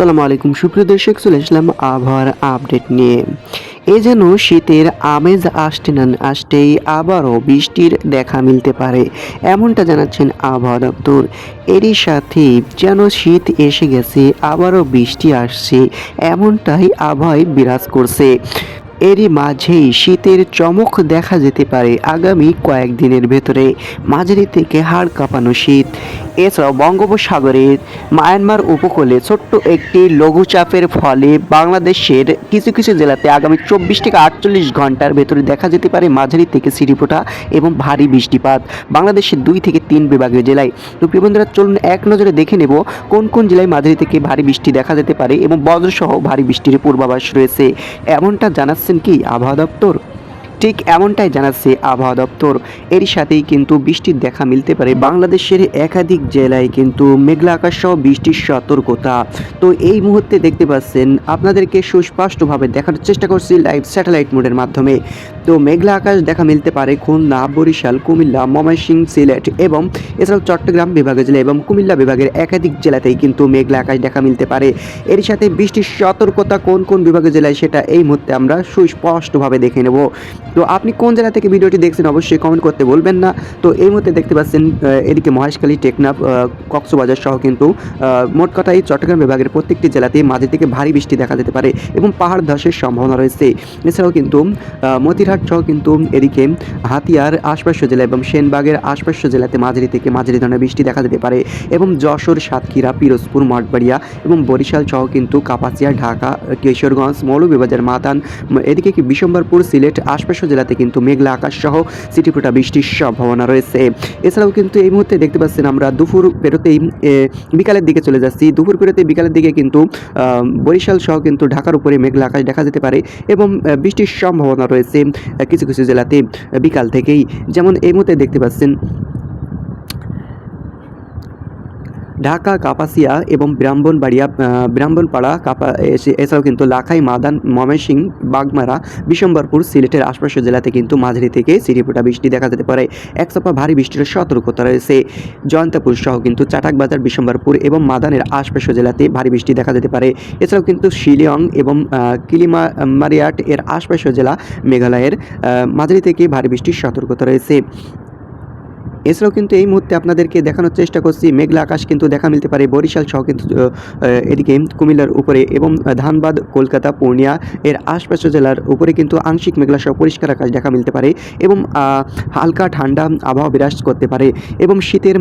আসসালামু আলাইকুম। সুপ্রিয় দর্শক, চলে আসলাম আবহাওয়ার আপডেট নিয়ে। এ যেন শীতের আমেজ আসতে না, আসতেই আবারও বৃষ্টির দেখা মিলতে পারে, এমনটা জানাচ্ছেন আবহাওয়া দপ্তর। এরই সাথে যেন শীত এসে গেছে, আবারও বৃষ্টি আসছে, এমনটাই আবহাওয়ায় বিরাজ করছে। এরই মাঝেই শীতের চমক দেখা যেতে পারে আগামী কয়েকদিনের ভেতরে মাঝারি থেকে হাড় কাঁপানো শীত। এছাড়াও বঙ্গোপসাগরের মায়ানমার উপকূলে ছোট্ট একটি লঘুচাপের ফলে বাংলাদেশের কিছু কিছু জেলাতে আগামী চব্বিশ থেকে আটচল্লিশ ঘণ্টার ভেতরে দেখা যেতে পারে মাঝারি থেকে সিঁড়িপোটা এবং ভারী বৃষ্টিপাত। বাংলাদেশের দুই থেকে তিন বিভাগীয় জেলায়। তো প্রিয় বন্ধুরা, চলুন এক নজরে দেখে নেব কোন কোন জেলায় মাঝারি থেকে ভারী বৃষ্টি দেখা যেতে পারে এবং বজ্রসহ ভারী বৃষ্টির পূর্বাভাস রয়েছে। এমনটা জানাচ্ছেন কি আবহাওয়া দপ্তর ঠিক এমনটাই জানাচ্ছে আবহাওয়া দপ্তর। এর সাথেই কিন্তু বৃষ্টির দেখা মিলতে পারে বাংলাদেশের একাধিক জেলায় কিন্তু মেঘলা আকাশ সহ বৃষ্টির সতর্কতা। তো এই মুহূর্তে দেখতে পাচ্ছেন, আপনাদেরকে সুস্পষ্টভাবে দেখার চেষ্টা করছি লাইভ স্যাটেলাইট মোডের মাধ্যমে। তো মেঘলা আকাশ দেখা মিলতে পারে খুলনা, বরিশাল, কুমিল্লা ময়মনসিংহ সিলেট এবং এছাড়াও চট্টগ্রাম বিভাগের জেলা এবং কুমিল্লা বিভাগের একাধিক জেলাতেই কিন্তু মেঘলা আকাশ দেখা মিলতে পারে। এর সাথে বৃষ্টির সতর্কতা কোন কোন বিভাগের জেলায় সেটা এই মুহূর্তে আমরা সুস্পষ্টভাবে দেখে নেব। তো আপনি কোন জেলা থেকে ভিডিওটি দেখছেন অবশ্যই কমেন্ট করতে বলবেন না। তো এই মুহূর্তে দেখতে পাচ্ছেন এদিকে মহেশখালী, টেকনাফ কক্সবাজার সহ কিন্তু মোট কথাই চট্টগ্রাম বিভাগের প্রত্যেকটি জেলাতে মাঝে থেকে ভারী বৃষ্টি দেখা যেতে পারে এবং পাহাড় ধসের সম্ভাবনা রয়েছে। এছাড়াও কিন্তু মতিরহাট সহ কিন্তু এদিকে হাতিয়ার আশপাশ্য জেলা এবং সেনবাগের আশপাশ্য জেলাতে মাঝারি থেকে মাঝারি ধরনের বৃষ্টি দেখা যেতে পারে এবং যশোর, সাতক্ষীরা, পিরোজপুর, মঠবাড়িয়া এবং বরিশাল সহ কিন্তু কাপাসিয়া, ঢাকা, কিশোরগঞ্জ, মৌলভীবাজার, মাতান, এদিকে কি বিশম্বরপুর সিলেট আশপাশ্য জেলাতে কিন্তু মেঘলা আকাশ সহ সিটিফোটা বৃষ্টির সম্ভাবনা রয়েছে। এছাড়াও কিন্তু এই মুহূর্তে দেখতে পাচ্ছেন আমরা দুপুর পেরোতেই বিকালের দিকে চলে যাচ্ছি। দুপুর পেরোতে বিকালের দিকে কিন্তু বরিশাল সহ কিন্তু ঢাকার উপরে মেঘলা আকাশ দেখা যেতে পারে এবং বৃষ্টির সম্ভাবনা রয়েছে কিছু কিছু জেলাতে বিকাল থেকেই। যেমন এই মুহূর্তে দেখতে পাচ্ছেন ঢাকা, কাপাসিয়া এবং ব্রাহ্মণবাড়িয়া ব্রাহ্মণপাড়া, কাপা এছাড়াও কিন্তু লাখাই, মাদান ময়মনসিংহ বাগমারা, বিশম্বরপুর, সিলেটের আশপাশের জেলাতে কিন্তু মাঝারি থেকে সিরিপোটা বৃষ্টি দেখা যেতে পারে। এক চাপা ভারী বৃষ্টির সতর্কতা রয়েছে। জয়ন্তপুর সহ কিন্তু চাটাকবাজার বিশম্বরপুর এবং মাদানের আশপাশের জেলাতে ভারী বৃষ্টি দেখা যেতে পারে। এছাড়াও কিন্তু শিলিয়ং এবং কিলিমা মারিয়াট এর আশপাশের জেলা মেঘালয়ের মাঝারি থেকে ভারী বৃষ্টির সতর্কতা রয়েছে। এছাড়াও কিন্তু এই মুহূর্তে আপনাদেরকে দেখানোর চেষ্টা করছি মেঘলা আকাশ কিন্তু দেখা মিলতে পারে বরিশাল সহ কিন্তু এদিকে কুমিল্লার উপরে এবং ধানবাদ কলকাতা পূর্ণিয়া এর আশপাশ জেলার উপরে কিন্তু আংশিক মেঘলা সহ পরিষ্কার আকাশ দেখা মিলতে পারে এবং হালকা ঠান্ডা আবহাওয়া বিরাজ করতে পারে এবং শীতের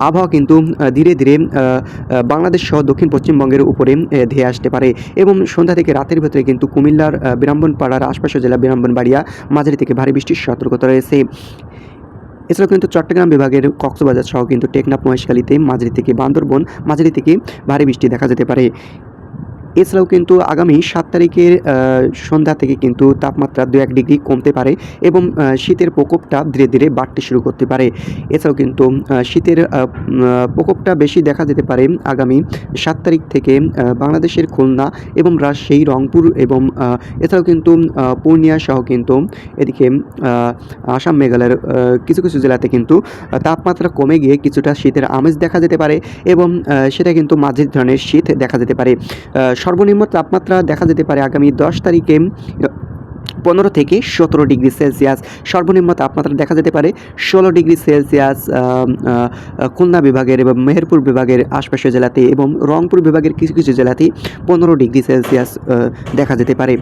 আবহাওয়া কিন্তু ধীরে ধীরে বাংলাদেশ সহ দক্ষিণ পশ্চিমবঙ্গের উপরে ধেয়ে আসতে পারে এবং সন্ধ্যা থেকে রাতের ভেতরে কিন্তু কুমিল্লার আহ, ব্রাহ্মণপাড়ার আশপাশের জেলা ব্রাহ্মণবাড়িয়া মাঝারি থেকে ভারী বৃষ্টির সতর্কতা রয়েছে। এছাড়াও কিন্তু চট্টগ্রাম বিভাগের কক্সবাজার সহ কিন্তু টেকনাফ মহেশখালীতে মাঝারি থেকে বান্দরবন, মাঝারি থেকে ভারী বৃষ্টি দেখা যেতে পারে। এছাড়াও কিন্তু আগামী সাত তারিখের সন্ধ্যা থেকে কিন্তু তাপমাত্রা দু এক ডিগ্রি কমতে পারে এবং শীতের প্রকোপটা ধীরে ধীরে বাড়তে শুরু করতে পারে। এছাড়াও কিন্তু শীতের প্রকোপটা বেশি দেখা যেতে পারে আগামী সাত তারিখ থেকে বাংলাদেশের খুলনা এবং রাজশাহী, রংপুর এবং এছাড়াও কিন্তু পূর্ণিয়া সহ কিন্তু এদিকে আসাম, মেঘালয়ের কিছু কিছু জেলাতে কিন্তু তাপমাত্রা কমে গিয়ে কিছুটা শীতের আমেজ দেখা যেতে পারে এবং সেটা কিন্তু মাঝারি ধরনের শীত দেখা যেতে পারে। সর্বনিম্ন তাপমাত্রা দেখা যেতে পারে আগামী দশ তারিখে, পনেরো থেকে সতেরো ডিগ্রি সেলসিয়াস। সর্বনিম্ন তাপমাত্রা দেখা যেতে পারে ষোলো ডিগ্রি সেলসিয়াস খুলনা বিভাগের এবং মেহেরপুর বিভাগের আশপাশের জেলাতে এবং রংপুর বিভাগের কিছু কিছু জেলাতে পনেরো ডিগ্রি সেলসিয়াস দেখা যেতে পারে।